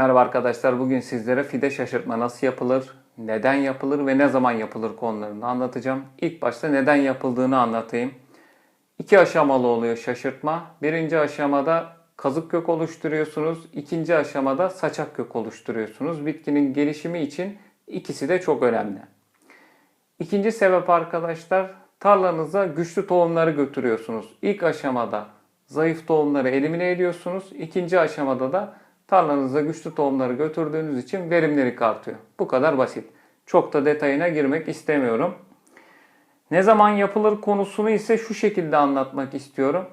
Merhaba arkadaşlar. Bugün sizlere fide şaşırtma nasıl yapılır, neden yapılır ve ne zaman yapılır konularını anlatacağım. İlk başta neden yapıldığını anlatayım. İki aşamalı oluyor şaşırtma. Birinci aşamada kazık kök oluşturuyorsunuz. İkinci aşamada saçak kök oluşturuyorsunuz. Bitkinin gelişimi için ikisi de çok önemli. İkinci sebep arkadaşlar tarlanıza güçlü tohumları götürüyorsunuz. İlk aşamada zayıf tohumları elimine ediyorsunuz. İkinci aşamada da tarlanıza güçlü tohumları götürdüğünüz için verimlilik artıyor. Bu kadar basit. Çok da detayına girmek istemiyorum. Ne zaman yapılır konusunu ise şu şekilde anlatmak istiyorum.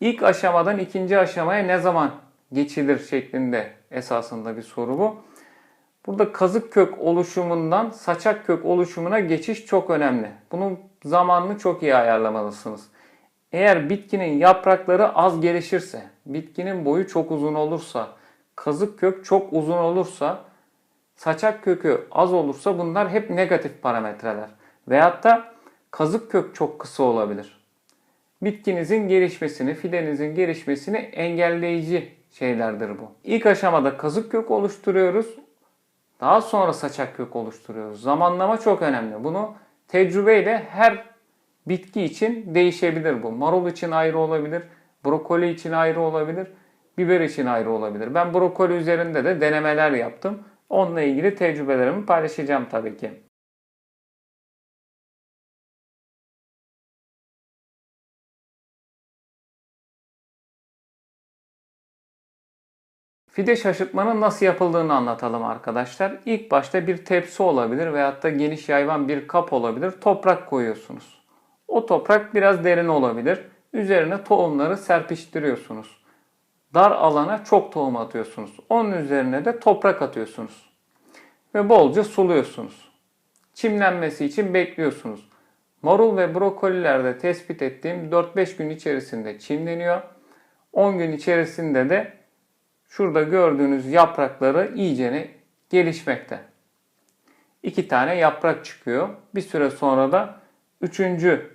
İlk aşamadan ikinci aşamaya ne zaman geçilir şeklinde esasında bir soru bu. Burada kazık kök oluşumundan saçak kök oluşumuna geçiş çok önemli. Bunun zamanını çok iyi ayarlamalısınız. Eğer bitkinin yaprakları az gelişirse, bitkinin boyu çok uzun olursa, kazık kök çok uzun olursa, saçak kökü az olursa bunlar hep negatif parametreler. Veyahut da kazık kök çok kısa olabilir. Bitkinizin gelişmesini, fidenizin gelişmesini engelleyici şeylerdir bu. İlk aşamada kazık kök oluşturuyoruz. Daha sonra saçak kök oluşturuyoruz. Zamanlama çok önemli. Bunu tecrübeyle her bitki için değişebilir bu. Marul için ayrı olabilir, brokoli için ayrı olabilir, biber için ayrı olabilir. Ben brokoli üzerinde de denemeler yaptım. Onunla ilgili tecrübelerimi paylaşacağım tabii ki. Fide şaşırtmanın nasıl yapıldığını anlatalım arkadaşlar. İlk başta bir tepsi olabilir veyahut da geniş yayvan bir kap olabilir. Toprak koyuyorsunuz. O toprak biraz derin olabilir. Üzerine tohumları serpiştiriyorsunuz. Dar alana çok tohum atıyorsunuz. Onun üzerine de toprak atıyorsunuz. Ve bolca suluyorsunuz. Çimlenmesi için bekliyorsunuz. Marul ve brokolilerde tespit ettiğim 4-5 gün içerisinde çimleniyor. 10 gün içerisinde de şurada gördüğünüz yaprakları iyicene gelişmekte. İki tane yaprak çıkıyor. Bir süre sonra da üçüncü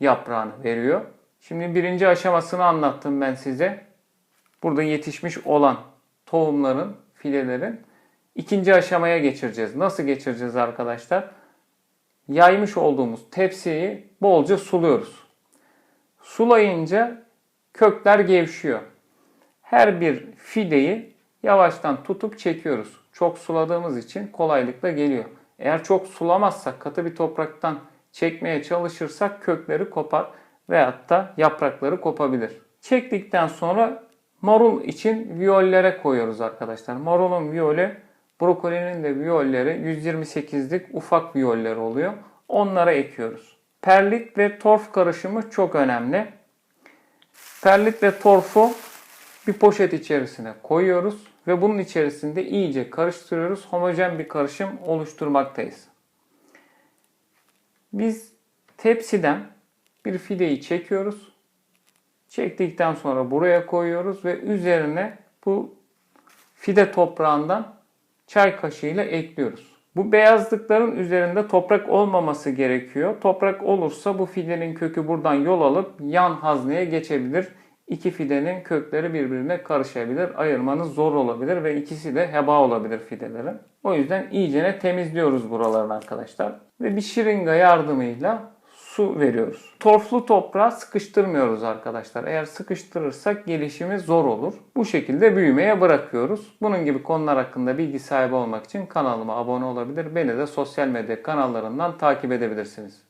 yaprağını veriyor. Şimdi birinci aşamasını anlattım ben size. Burada yetişmiş olan tohumların, filelerin ikinci aşamaya geçireceğiz. Nasıl geçireceğiz arkadaşlar? Yaymış olduğumuz tepsiyi bolca suluyoruz. Sulayınca kökler gevşiyor. Her bir fideyi yavaştan tutup çekiyoruz. Çok suladığımız için kolaylıkla geliyor. Eğer çok sulamazsak, katı bir topraktan çekmeye çalışırsak kökleri kopar veyahut da yaprakları kopabilir. Çektikten sonra marul için viyollere koyuyoruz arkadaşlar. Marulun viyole, brokolinin de viyolleri 128'lik ufak viyoller oluyor. Onlara ekiyoruz. Perlit ve torf karışımı çok önemli. Perlit ve torfu bir poşet içerisine koyuyoruz ve bunun içerisinde iyice karıştırıyoruz. Homojen bir karışım oluşturmaktayız. Biz tepsiden bir fideyi çekiyoruz. Çektikten sonra buraya koyuyoruz ve üzerine bu fide toprağından çay kaşığıyla ekliyoruz. Bu beyazlıkların üzerinde toprak olmaması gerekiyor. Toprak olursa bu fidenin kökü buradan yol alıp yan hazneye geçebilir. İki fidenin kökleri birbirine karışabilir. Ayırmanız zor olabilir ve ikisi de heba olabilir fidelerin. O yüzden iyicene temizliyoruz buralarını arkadaşlar. Ve bir şırınga yardımıyla su veriyoruz. Torflu toprağı sıkıştırmıyoruz arkadaşlar. Eğer sıkıştırırsak gelişimi zor olur. Bu şekilde büyümeye bırakıyoruz. Bunun gibi konular hakkında bilgi sahibi olmak için kanalıma abone olabilir. Beni de sosyal medya kanallarından takip edebilirsiniz.